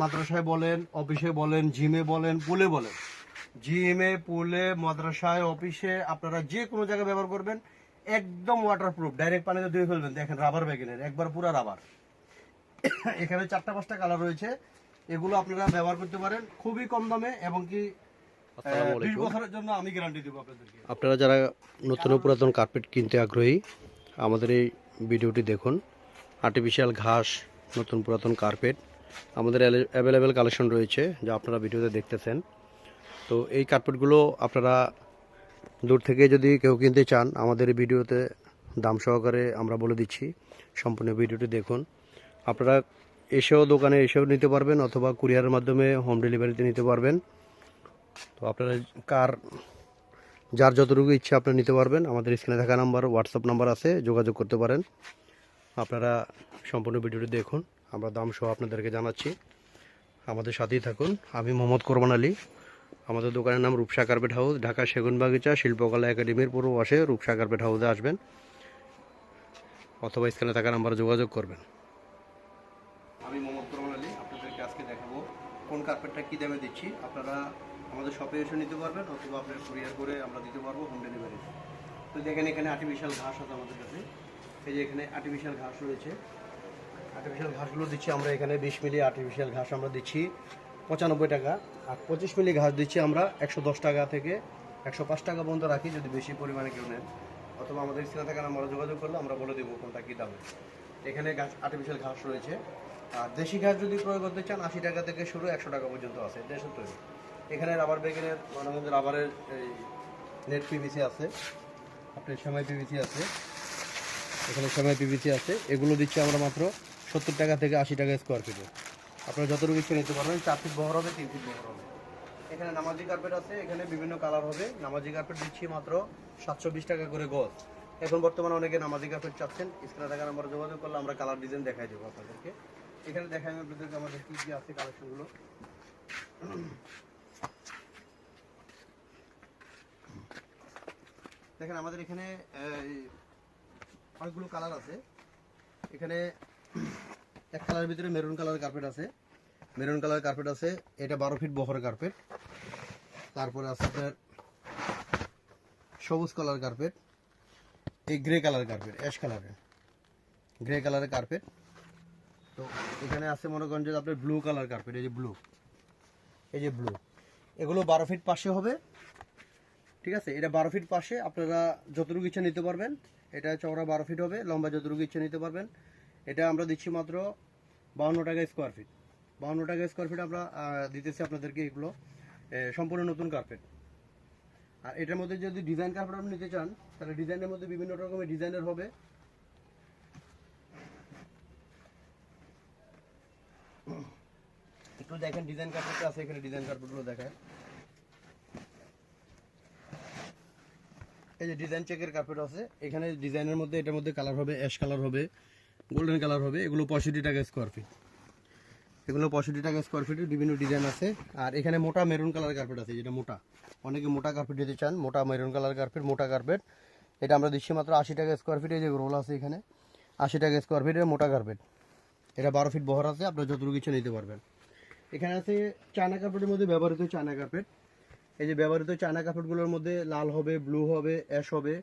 মাদ্রাসায় বলেন অফিসে বলেন জিমে বলেন পুলে বলেন। জিমে পুলে মাদ্রাসায় অফিসে আপনারা যে কোনো জায়গায় ব্যবহার করবেন একদম ওয়াটারপ্রুফ ডাইরেক্ট পানিতে ধুয়ে ফেলবেন। দেখেন রাবার ব্যাগেনের একবার পুরো রাবার এখানে চারটা পাঁচটা কালার রয়েছে। এগুলো আপনারা ব্যবহার করতে পারেন খুবই কম দামে এবং কি বিশ বছরের জন্য আমি গ্যারান্টি দেবো আপনাদেরকে। আপনারা যারা নতুন পুরাতন কার্পেট কিনতে আগ্রহী আমাদের এই ভিডিওটি দেখুন। আর্টিফিশিয়াল ঘাস নতুন পুরাতন কার্পেট আমাদের অ্যাভেলেবেল কালেকশন রয়েছে, যা আপনারা ভিডিওতে দেখতেছেন। তো এই কার্পেটগুলো আপনারা দূর থেকে যদি কেউ কিনতে চান, আমাদের ভিডিওতে দাম সহকারে আমরা বলে দিচ্ছি। সম্পূর্ণ ভিডিওটি দেখুন। আপনারা এসেও দোকানে এসেও নিতে পারবেন, অথবা কুরিয়ারের মাধ্যমে হোম ডেলিভারিতে নিতে পারবেন। তো আপনারা কার, যার যতটুকু ইচ্ছা আপনি নিতে পারবেন, আমাদের স্ক্রিনে থাকা নাম্বার হোয়াটসঅ্যাপ নাম্বার আছে, যোগাযোগ করতে পারেন। আপনারা সম্পূর্ণ ভিডিওটি দেখুন। আমরা দাম সহ আপনাদেরকে জানাচ্ছি। আমাদের সাথেই থাকুন। আমি মোহাম্মদ কোরবান আলী। আমাদের দোকানের নাম রূপসা কার্পেট হাউস, ঢাকা সেগুন বাগিচা শিল্পকলা একাডেমির পূর্ব পাশে রূপসা কার্পেট হাউসে আসবেন। অথবা স্ক্রিনে থাকা নাম্বারে যোগাযোগ করবেন। আমি মোহাম্মদ কোরবান আলী। আপনাদেরকে আজকে দেখাবো কোন কার্পেটটা কী দামে দিচ্ছি। আপনারা আমাদের শপে এসে নিতে পারবেন অথবা আপনার কুরিয়ার করে আমরা দিতে পারব হোম ডেলিভারি। তো দেখেন এখানে আর্টিফিশিয়াল ঘাস আছে আমাদের কাছে। এই যে এখানে আর্টিফিশিয়াল ঘাস রয়েছে। আর্টিফিশিয়াল ঘাসগুলো দিচ্ছি আমরা এখানে, বিশ মিলি আর্টিফিশিয়াল ঘাস আমরা দিচ্ছি, পঁচানব্বই টাকা। আর পঁচিশ মিলি ঘাস দিচ্ছি আমরা একশো দশ টাকা থেকে। একশো পাঁচ টাকা পর্যন্ত রাখি, যদি বেশি পরিমাণে কেউ নেন। অথবা আমাদের স্ক্রিনে থাকা আমরা যোগাযোগ করলে আমরা বলে দেবো কোনটা কী দামে। এখানে গাছ আর্টিফিশিয়াল ঘাস রয়েছে। আর দেশি ঘাস যদি প্রয়োগ করতে চান, আশি টাকা থেকে শুরু একশো টাকা পর্যন্ত আছে দেশের তৈরি। এখানে রাবার ব্যাগের মানে রাবারের এই নেট পিভিসি আছে। আপনার সেমাই পিভিসি আছে। এখানে সেমাই পিভিসি আছে। এগুলো দিচ্ছি আমরা মাত্র সত্তর টাকা থেকে আশি টাকা স্কোয়ার ফিটে আপনারা যতটুকু ইচ্ছে নিতে পারবেন, চার ফিট বহর হবে, তিন ফিট বহর হবে। এখানে নামাজি কার্পেট আছে, এখানে বিভিন্ন কালার হবে। নামাজি কার্পেট দিচ্ছি মাত্র সাতশো বিশ টাকা করে গজ। এখন বর্তমানে অনেকে নামাজি কার্পেট চাচ্ছেন। স্ক্রিনে টাকা নাম্বার যোগাযোগ করলে আমরা কালার ডিজাইন দেখাই দেবো আপনাদেরকে। এখানে দেখাই আমি আপনাদেরকে আমাদের কী কী আছে কালেকশনগুলো দেখেন আমাদের এখানে অনেকগুলো কালার আছে। এখানে এক কালারের ভিতরে মেরুন কালার কার্পেট আছে। মেরুন কালার কার্পেট আছে, এটা বারো ফিট বহরের কার্পেট তারপরে আছে আপনার সবুজ কালার কার্পেট এই গ্রে কালার কার্পেট অ্যাশ কালারের। গ্রে কালারের কার্পেট তো এখানে আছে মনে করেন যে আপনার ব্লু কালার কার্পেট এই যে ব্লু এই যে ব্লু এগুলো বারো ফিট পাশে হবে ঠিক আছে? এটা বারো ফিট পাশে আপনারা যতটুকু ইচ্ছা নিতে পারবেন, এটা চওড়া বারো ফিট হবে, লম্বা যতটুকু ইচ্ছা নিতে পারবেন। এটা আমরা দিচ্ছি মাত্র বাউন্ন টাকা স্কোয়ার ফিট বাউন্ন টাকা স্কোয়ার ফিট আমরা দিতেছি আপনাদেরকে এগুলো সম্পূর্ণ নতুন কার্পেট আর এটার মধ্যে যদি ডিজাইন কার্পেট আপনি নিতে চান, তাহলে ডিজাইনের মধ্যে বিভিন্ন রকমের ডিজাইনের হবে। একটু দেখেন ডিজাইন কার্পেট আছে এখানে ডিজাইন কার্পেটগুলো দেখায় এই যে ডিজাইন চেকের কার্পেট আছে, এখানে ডিজাইনের মধ্যে, এটার মধ্যে কালার হবে অ্যাশ কালার হবে গোল্ডেন কালার হবে, এগুলো পঁয়ষট্টি টাকা স্কোয়ার ফিট এগুলো পঁয়ষট্টি টাকা স্কোয়ার ফিটের বিভিন্ন ডিজাইন আছে। আর এখানে মোটা মেরুন কালার কার্পেট আছে, যেটা মোটা। অনেকে মোটা কার্পেট দিতে চান, মোটা মেরুন কালার কার্পেট মোটা কার্পেট এটা আমরা দিচ্ছি মাত্র আশি টাকা স্কোয়ার ফিট যে রোল আছে এখানে। আশি টাকা স্কোয়ার ফিটের মোটা কার্পেট এটা বারো ফিট বহর আছে, আপনার যতটুকু কিছু নিতে পারবেন। এখানে আছে চায়না কার্পেটের মধ্যে ব্যবহৃত চায়না কার্পেট এই যে ব্যবহৃত চায়না কাপড়গুলোর মধ্যে লাল হবে ব্লু হবে অ্যাশ হবে,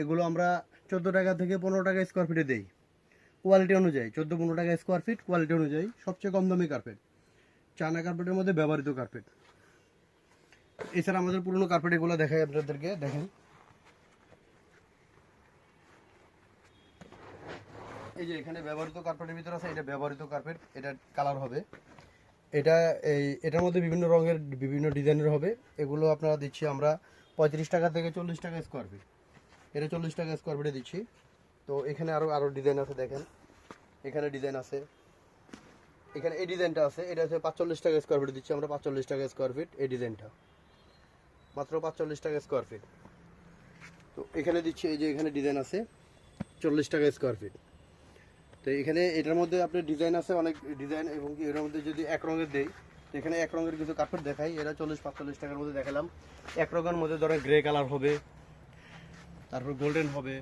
এগুলো আমরা চোদ্দ টাকা থেকে পনেরো টাকা স্কোয়ার ফিটে দেই। কোয়ালিটি অনুযায়ী, চোদ্দ পনেরো টাকা স্কোয়ার ফিট কোয়ালিটি অনুযায়ী, সবচেয়ে কম দামি কার্পেট চায়না কার্পেটের মধ্যে ব্যবহৃত কার্পেট এছাড়া আমাদের পুরনো কার্পেট এগুলো দেখাই আপনাদেরকে, দেখেন। এই যে এখানে ব্যবহৃত কার্পেটের ভিতরে আছে, এটা ব্যবহৃত কার্পেট এটা কালার হবে। এটা এই, এটার মধ্যে বিভিন্ন রঙের, বিভিন্ন ডিজাইনের হবে। এগুলো আপনারা দিচ্ছি আমরা পঁয়ত্রিশ টাকা থেকে চল্লিশ টাকা স্কোয়ার ফিট এটা চল্লিশ টাকা স্কোয়ার ফিটে দিচ্ছি। তো এখানে আরও আরও ডিজাইন আছে দেখেন। এখানে ডিজাইন আছে। এখানে এই ডিজাইনটা আছে। এটা হচ্ছে পাঁচচল্লিশ টাকা স্কোয়ার ফিট দিচ্ছি আমরা, পাঁচচল্লিশ টাকা স্কোয়ার ফিট এই ডিজাইনটা মাত্র পাঁচচল্লিশ টাকা স্কোয়ার ফিট তো এখানে দিচ্ছি এই যে এখানে ডিজাইন আছে, চল্লিশ টাকা স্কোয়ার ফিট তো এখানে এটার মধ্যে আপনার ডিজাইন আছে, অনেক ডিজাইন এবং কি এটার মধ্যে যদি এক রঙের দেই, তো এখানে এক রঙের কিছু কার্পেট দেখাই। এরা চল্লিশ, পাঁচচল্লিশ টাকার মধ্যে দেখালাম। এক রঙের মধ্যে ধরেন গ্রে কালার হবে, তারপর গোল্ডেন হবে,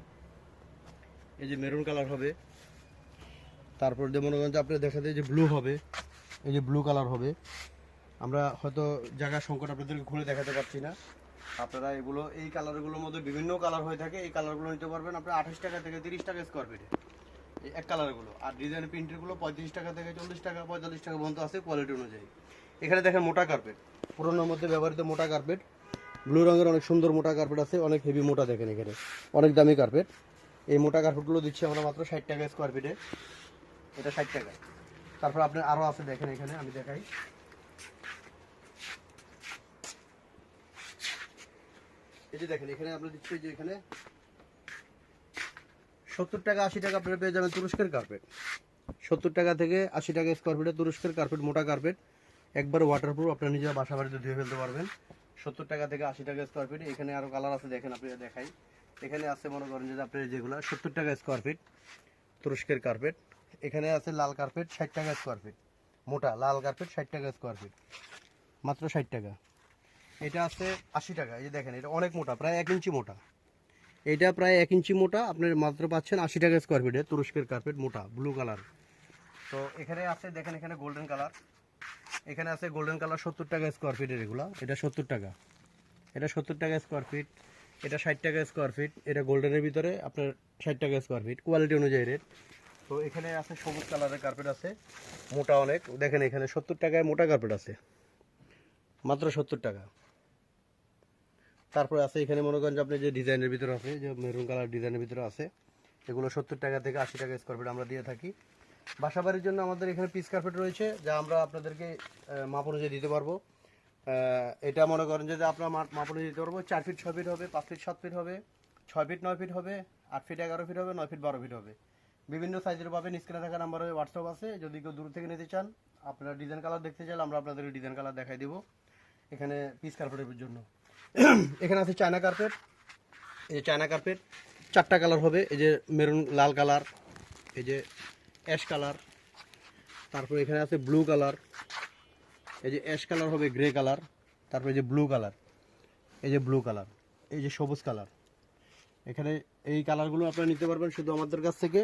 এই যে মেরুন কালার হবে, তারপর যে মনে করেন যে আপনি দেখা যায় যে ব্লু হবে, এই যে ব্লু কালার হবে। আমরা হয়তো জায়গা সংকট আপনাদেরকে খুলে দেখাতে পারছি না। আপনারা এগুলো, এই কালারগুলোর মধ্যে বিভিন্ন কালার হয়ে থাকে, এই কালারগুলো নিতে পারবেন আপনার আঠাশ টাকা থেকে তিরিশ টাকা স্কোয়ার ফিটে এক কালারগুলো আর ডিজাইন প্রিন্টেরগুলো পঁয়ত্রিশ টাকা থেকে চল্লিশ টাকা, পঁয়তাল্লিশ টাকা পর্যন্ত আছে কোয়ালিটি অনুযায়ী। এখানে দেখেন মোটা কার্পেট পুরোনোর মধ্যে ব্যবহৃত মোটা কার্পেট ব্লু রঙের অনেক সুন্দর মোটা কার্পেট আছে, অনেক হেভি মোটা দেখেন এখানে। অনেক দামি কার্পেট এই মোটা কার্পেটগুলো দিচ্ছি আমরা মাত্র ষাট টাকা স্কোয়ার ফিটে এটা ষাট টাকা। তারপর আপনার আরও আছে দেখেন এখানে, আমি দেখাই। এই যে দেখেন, এখানে আমরা দিচ্ছি যে এখানে সত্তর টাকা, আশি টাকা আপনারা পেয়ে যাবেন তুরস্কের কার্পেট সত্তর টাকা থেকে আশি টাকা স্কোয়ার ফিটে তুরস্কের কার্পেট মোটা কার্পেট একবার ওয়াটারপ্রুফ আপনার নিজের বাসা বাড়িতে ধুয়ে ফেলতে পারবেন। সত্তর টাকা থেকে আশি টাকা স্কোয়ার ফিট এখানে আরও কালার আছে, দেখেন আপনি দেখাই। এখানে আছে, মনে করেন যে আপনার যেগুলো, সত্তর টাকা স্কোয়ার ফিট তুরস্কের কার্পেট এখানে আছে লাল কার্পেট ষাট টাকা স্কোয়ার ফিট মোটা, লাল কার্পেট ষাট টাকা স্কোয়ার ফিট মাত্র ষাট টাকা। এটা আছে আশি টাকা, এই যে দেখেন, এটা অনেক মোটা, প্রায় এক ইঞ্চি মোটা। এটা প্রায় এক ইঞ্চি মোটা, আপনার মাত্র পাচ্ছেন আশি টাকা স্কোয়ার ফিটে তুরস্কের কার্পেট মোটা ব্লু কালার তো এখানে আছে, দেখেন এখানে গোল্ডেন কালার এখানে আছে গোল্ডেন কালার সত্তর টাকা স্কোয়ার ফিটের এগুলো। এটা সত্তর টাকা। এটা সত্তর টাকা স্কোয়ার ফিট এটা ষাট টাকা স্কোয়ার ফিট এটা গোল্ডেনের ভিতরে আপনার ষাট টাকা স্কোয়ার ফিট কোয়ালিটি অনুযায়ী রেট তো এখানে আছে সবুজ কালারের কার্পেট আছে, মোটা অনেক। দেখেন এখানে সত্তর টাকায় মোটা কার্পেট আছে। মাত্র সত্তর টাকা। তারপরে আছে এখানে মনে করেন যে আপনি যে ডিজাইনের ভিতরে আছে, যে মেরুন কালার ডিজাইনের ভিতরে আছে, এগুলো সত্তর টাকা থেকে আশি টাকা স্কোয়ার ফিট আমরা দিয়ে থাকি। বাসাবাড়ির জন্য আমাদের এখানে পিস কার্পেট রয়েছে, যা আমরা আপনাদেরকে মাপ অনুযায়ী দিতে পারব। এটা মনে করেন যে আপনার মাপ অনুযায়ী দিতে পারব, চার ফিট ছয় ফিট হবে, পাঁচ ফিট সাত ফিট হবে, ছয় ফিট নয় ফিট হবে, আট ফিট এগারো ফিট হবে, নয় ফিট বারো ফিট হবে। বিভিন্ন সাইজের পাবেন স্ক্রিনে থাকা নাম্বারে হোয়াটসঅ্যাপ আছে, যদি কেউ দূর থেকে নিতে চান, আপনারা ডিজাইন কালার দেখতে চাইলে আমরা আপনাদেরকে ডিজাইন কালার দেখাই দিব, এখানে পিস কার্পেটের জন্য। এখানে আছে চায়না কার্পেট। এই যে চায়না কার্পেট, চারটা কালার হবে। এই যে মেরুন, লাল কালার, এই যে অ্যাশ কালার, তারপর এখানে আছে ব্লু কালার, এই যে অ্যাশ কালার হবে গ্রে কালার, তারপর এই যে ব্লু কালার, এই যে ব্লু কালার, এই যে সবুজ কালার। এখানে এই কালারগুলো আপনারা নিতে পারবেন শুধু আমাদের কাছ থেকে,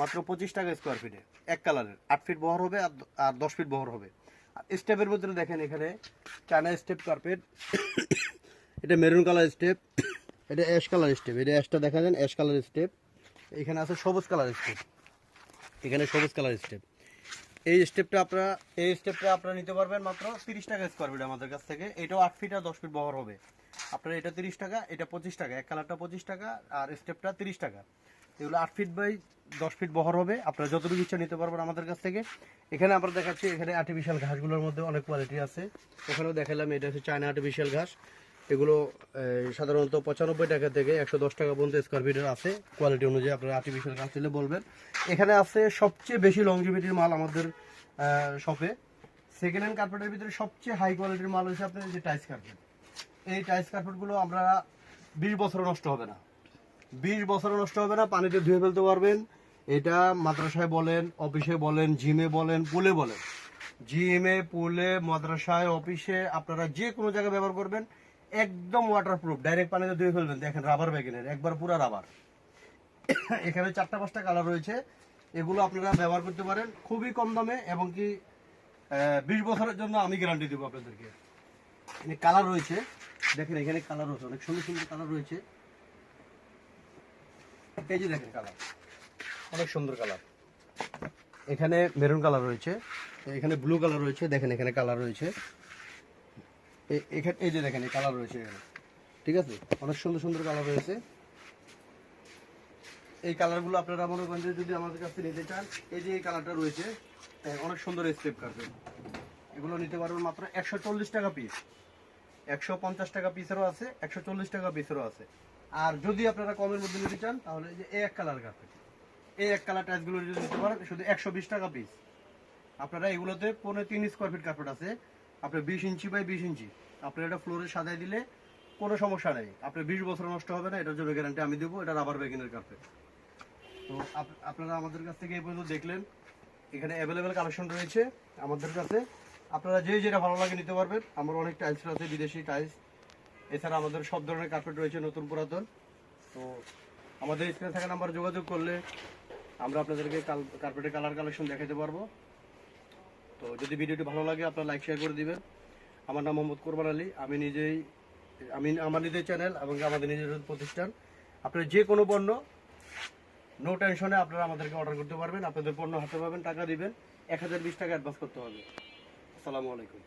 মাত্র পঁচিশ টাকা স্কোয়ার ফিটে এক কালারের। আট ফিট বহর হবে আর আর দশ ফিট বহর হবে। আর স্টেপের ভিতরে দেখেন এখানে চায়না স্টেপ কার্পেট এটা মেরুন কালার স্টেপ। এটা অ্যাশ কালার স্টেপ। এটা অ্যাশটা দেখা যান, অ্যাশ কালার স্টেপ। এখানে আছে সবুজ কালার স্টেপ। এখানে সবুজ কালার স্টেপ। এই স্টেপটা আপনারা, এই স্টেপটা আপনারা নিতে পারবেন মাত্র তিরিশ টাকা স্কোয়ার ফিট আমাদের কাছ থেকে। এটাও আট ফিট আর দশ ফিট বহর হবে। আপনার এটা তিরিশ টাকা, এটা পঁচিশ টাকা। এক কালারটা পঁচিশ টাকা আর স্টেপটা তিরিশ টাকা। এগুলো আট ফিট বাই দশ ফিট বহর হবে। আপনারা যতটুকু ইচ্ছা নিতে পারবেন আমাদের কাছ থেকে। এখানে আমরা দেখাচ্ছি, এখানে আর্টিফিশিয়াল ঘাসগুলোর মধ্যে অনেক কোয়ালিটি আছে। ওখানেও দেখালাম, এটা হচ্ছে চায়না আর্টিফিশিয়াল ঘাস। এগুলো সাধারণত পঁচানব্বই টাকা থেকে একশো দশ টাকা পর্যন্ত স্কোয়ার ফিটের আছে। কোয়ালিটি অনুযায়ী আপনারা আর্টিফিশিয়াল ঘাস দিলে বলবেন। এখানে আছে সবচেয়ে বেশি লংজিভিটির মাল আমাদের শপে সেকেন্ড হ্যান্ড কার্পেটের ভিতরে সবচেয়ে হাই কোয়ালিটির মাল হচ্ছে আপনার যে টাইস কার্পেট এই টাইস কার্পেটগুলো আমরা বিশ বছরও নষ্ট হবে না। বিশ বছরও নষ্ট হবে না, পানিতে ধুয়ে ফেলতে পারবেন। এটা মাদ্রাসায় বলেন অফিসে বলেন জিমে বলেন পুলে বলেন। জিমে পুলে মাদ্রাসায় অফিসে আপনারা যে কোনো জায়গায় ব্যবহার করবেন। একদম ওয়াটারপ্রুফ ডাইরেক্ট পানিতে ধুয়ে ফেলবেন। দেখেন রাবার ব্যাগিনের একবার পুরো রাবার এখানে চারটা পাঁচটা কালার রয়েছে। এগুলো আপনারা ব্যবহার করতে পারেন, খুবই কম দামে এবং কি বিশ বছরের জন্য আমি গ্যারান্টি দেবো আপনাদেরকে। এখানে কালার রয়েছে। দেখেন, এখানে কালার রয়েছে, অনেক সুন্দর সুন্দর কালার রয়েছে। এই যে দেখেন কালার অনেক সুন্দর কালার এখানে মেরুন কালার রয়েছে, এখানে ব্লু কালার রয়েছে, দেখেন এখানে কালার রয়েছে। এই যে দেখেন, এই কালার রয়েছে ঠিক আছে? অনেক সুন্দর সুন্দর কালার রয়েছে। এই কালারগুলো আপনারা মনে করেন যদি আমাদের কাছে নিতে চান, এই যে এই কালারটা রয়েছে অনেক সুন্দর স্টেপ কাটবে এগুলো নিতে পারবেন মাত্র একশো চল্লিশ টাকা পিস একশো পঞ্চাশ টাকা পিসেরও আছে, একশো চল্লিশ টাকা পিসেরও আছে। আর যদি আপনারা কমের মধ্যে নিতে চান, তাহলে যে এই এক কালার কাটবে এই এক কালার টাইসগুলো যদি নিতে পারেন, শুধু একশো বিশ টাকা পিস আপনারা এগুলোতে পনেরো তিন স্কোয়ার ফিট কার্পেট আছে। আপনার বিশ ইঞ্চি বাই বিশ ইঞ্চি, আপনি এটা ফ্লোরে সাজাই দিলে কোনো সমস্যা নেই। আপনার বিশ বছর নষ্ট হবে না, এটার জন্য গ্যারান্টি আমি দেবো, এটা রাবার ব্যাগিনের কার্পেট তো আপ- আপনারা আমাদের কাছ থেকে এই পর্যন্ত দেখলেন। এখানে অ্যাভেলেবেল কালেকশন রয়েছে আমাদের কাছে। আপনারা যে যেটা ভালো লাগে নিতে পারবেন। আমার অনেক টাইলস আছে, বিদেশি টাইলস এছাড়া আমাদের সব ধরনের কার্পেট রয়েছে নতুন পুরাতন। তো আমাদের স্ক্রিনে থাকা নাম্বার যোগাযোগ করলে আমরা আপনাদেরকে কার্পেটের কালার কালেকশন দেখাতে পারব। তো যদি ভিডিওটি ভালো লাগে, আপনারা লাইক শেয়ার করে দিবেন। আমার নাম মোহাম্মদ কোরবান আলী। আমি নিজেই, আমি আমার নিজের চ্যানেল এবং আমাদের নিজের প্রতিষ্ঠান। আপনারা যে কোনো পণ্য নো টেনশনে আপনারা আমাদেরকে অর্ডার করতে পারবেন। আপনাদের পণ্য হাতে পাবেন, টাকা দিবেন। এক হাজার বিশ টাকা অ্যাডভান্স করতে হবে। আসসালামু আলাইকুম।